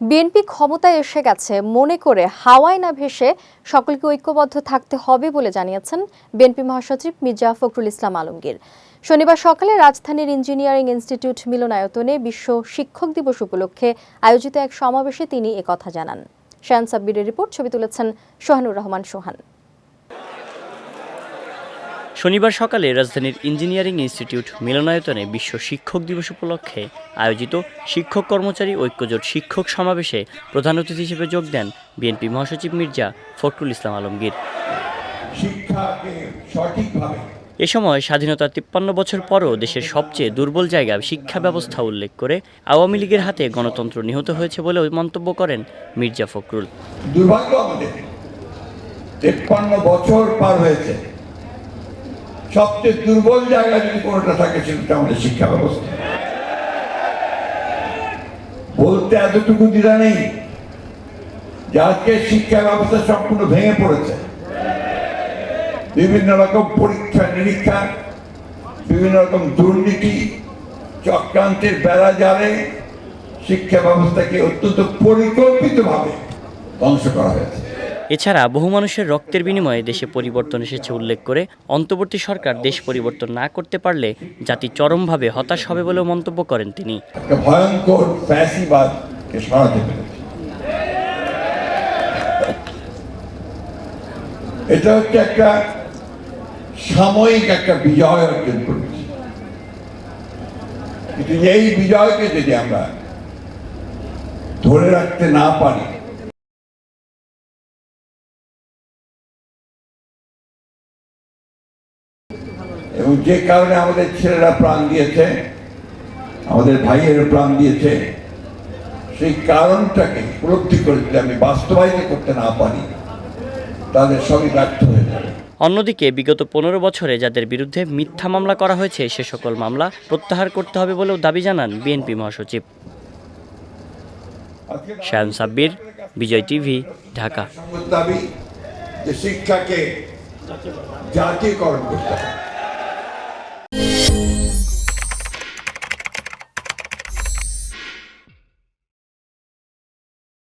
BNP ক্ষমতায় এসে গেছে। মনে করে হাওয়ায় না ভেসে সকলকে ঐক্যবদ্ধ থাকতে হবে বলে জানিয়েছেন বিএনপি মহাসচিব মির্জা ফখরুল ইসলাম আলমগীর। শনিবার সকালে রাজধানীর ইঞ্জিনিয়ারিং ইনস্টিটিউট মিলনায়তনে বিশ্ব শিক্ষক দিবস উপলক্ষে আয়োজিত এক সমাবেশে তিনি একথা জানান। শায়ান সাব্বিরের রিপোর্ট, ছবি তুলেছেন সোহানুর রহমান সোহান। শনিবার সকালে রাজধানীর ইঞ্জিনিয়ারিং ইনস্টিটিউট মিলনায়তনে বিশ্ব শিক্ষক দিবস উপলক্ষে আয়োজিত শিক্ষক কর্মচারী ঐক্যজোট শিক্ষক সমাবেশে প্রধান অতিথি হিসেবে যোগ দেন বিএনপি মহাসচিব মির্জা ফখরুল ইসলাম আলমগীর। শিক্ষাকে সঠিকভাবে এ সময় স্বাধীনতার তিপ্পান্ন বছর পরও দেশের সবচেয়ে দুর্বল জায়গা শিক্ষা ব্যবস্থা উল্লেখ করে আওয়ামী লীগের হাতে গণতন্ত্র নিহত হয়েছে বলে মন্তব্য করেন মির্জা ফখরুল। দুর্ভাগ্য আমাদের তেপ্পান্ন বছর পার হয়েছে। সবচেয়ে দুর্বল জায়গা যদি কোনোটা থাকে, সেটা আমাদের শিক্ষা ব্যবস্থা। বলতে এতটুকু দ্বিধা নেই যে আজকে শিক্ষা ব্যবস্থা সম্পূর্ণ ভেঙে পড়েছে। বিভিন্ন রকম পরীক্ষা নিরীক্ষা, বিভিন্ন রকম দুর্নীতি, চক্রান্তের বেড়া জালে শিক্ষা ব্যবস্থাকে অত্যন্ত পরিকল্পিতভাবে ধ্বংস করা হয়েছে। এছাড়া বহু মানুষের রক্তের বিনিময়ে দেশে পরিবর্তন এসেছে উল্লেখ করে অন্তর্বর্তী সরকার দেশ পরিবর্তন না করতে পারলে জাতি চরমভাবে হতাশ হবে বলেও মন্তব্য করেন তিনি। ভয়ঙ্কর এটা হচ্ছে একটা সাময়িক একটা বিজয় অর্জন করেছি কিন্তু এই বিজয়কে যদি আমরা ধরে রাখতে না পারি এবং যে কারণে আমাদের ছেলেরা প্রাণ দিয়েছে আমাদের ভাইয়েরা প্রাণ দিয়েছে সেই কারণটাকে উপলব্ধি করে যদি আমি বাস্তবায়িত করতে না পারি তাদের সবই ব্যর্থ হয়ে যাবে। অন্যদিকে বিগত পনেরো বছরে যাদের বিরুদ্ধে মিথ্যা মামলা করা হয়েছে সে সকল মামলা প্রত্যাহার করতে হবে বলেও দাবি জানান বিএনপি মহাসচিব। শায়ান সাব্বির বিজয় টিভি ঢাকা। দাবি যে শিক্ষাকে জাতীয়করণ। করতে হবে।